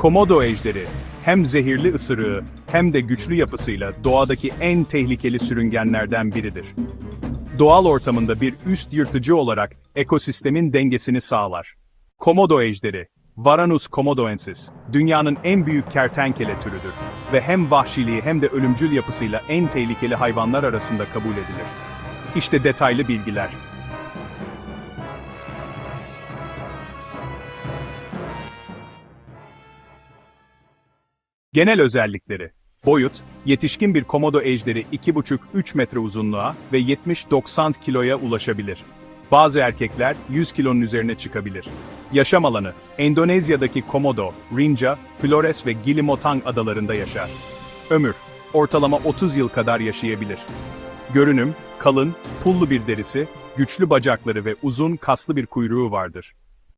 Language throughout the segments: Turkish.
Komodo ejderi, hem zehirli ısırığı hem de güçlü yapısıyla doğadaki en tehlikeli sürüngenlerden biridir. Doğal ortamında bir üst yırtıcı olarak ekosistemin dengesini sağlar. Komodo ejderi, Varanus komodoensis, dünyanın en büyük kertenkele türüdür ve hem vahşiliği hem de ölümcül yapısıyla en tehlikeli hayvanlar arasında kabul edilir. İşte detaylı bilgiler. Genel özellikleri Boyut, yetişkin bir komodo ejderi 2,5-3 metre uzunluğa ve 70-90 kiloya ulaşabilir. Bazı erkekler 100 kilonun üzerine çıkabilir. Yaşam alanı, Endonezya'daki Komodo, Rinca, Flores ve Gilimotang adalarında yaşar. Ömür, ortalama 30 yıl kadar yaşayabilir. Görünüm, kalın, pullu bir derisi, güçlü bacakları ve uzun kaslı bir kuyruğu vardır.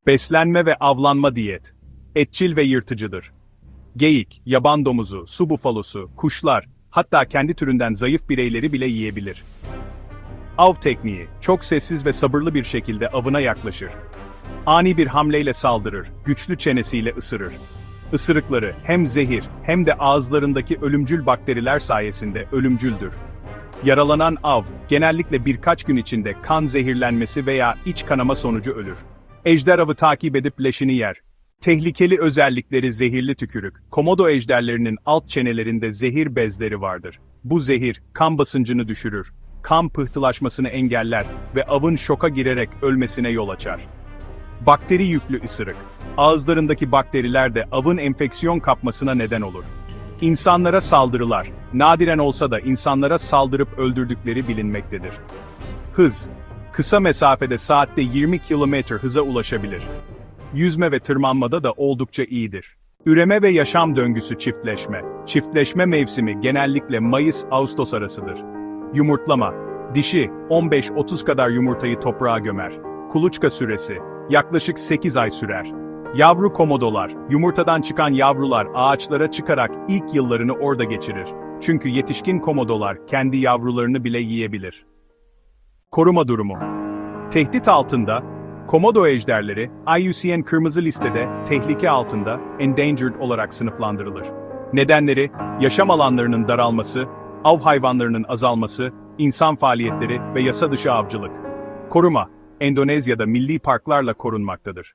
Beslenme ve avlanma diyet. Etçil ve yırtıcıdır. Geyik, yaban domuzu, su bufalosu, kuşlar, hatta kendi türünden zayıf bireyleri bile yiyebilir. Av tekniği, çok sessiz ve sabırlı bir şekilde avına yaklaşır. Ani bir hamleyle saldırır, güçlü çenesiyle ısırır. Isırıkları hem zehir hem de ağızlarındaki ölümcül bakteriler sayesinde ölümcüldür. Yaralanan av, genellikle birkaç gün içinde kan zehirlenmesi veya iç kanama sonucu ölür. Ejder avı takip edip leşini yer. Tehlikeli özellikleri zehirli tükürük. Komodo ejderlerinin alt çenelerinde zehir bezleri vardır. Bu zehir, kan basıncını düşürür. Kan pıhtılaşmasını engeller ve avın şoka girerek ölmesine yol açar. Bakteri yüklü ısırık. Ağızlarındaki bakteriler de avın enfeksiyon kapmasına neden olur. İnsanlara saldırılar. Nadiren olsa da insanlara saldırıp öldürdükleri bilinmektedir. Hız. Kısa mesafede saatte 20 km hıza ulaşabilir. Yüzme ve tırmanmada da oldukça iyidir. Üreme ve yaşam döngüsü çiftleşme. Çiftleşme mevsimi genellikle Mayıs-Ağustos arasıdır. Yumurtlama. Dişi 15-30 kadar yumurtayı toprağa gömer. Kuluçka süresi yaklaşık 8 ay sürer. Yavru komodolar, yumurtadan çıkan yavrular ağaçlara çıkarak ilk yıllarını orada geçirir. Çünkü yetişkin komodolar kendi yavrularını bile yiyebilir. Koruma durumu. Tehdit altında, komodo ejderleri, IUCN kırmızı listede tehlike altında endangered olarak sınıflandırılır. Nedenleri, yaşam alanlarının daralması, av hayvanlarının azalması, insan faaliyetleri ve yasa dışı avcılık. Koruma, Endonezya'da milli parklarla korunmaktadır.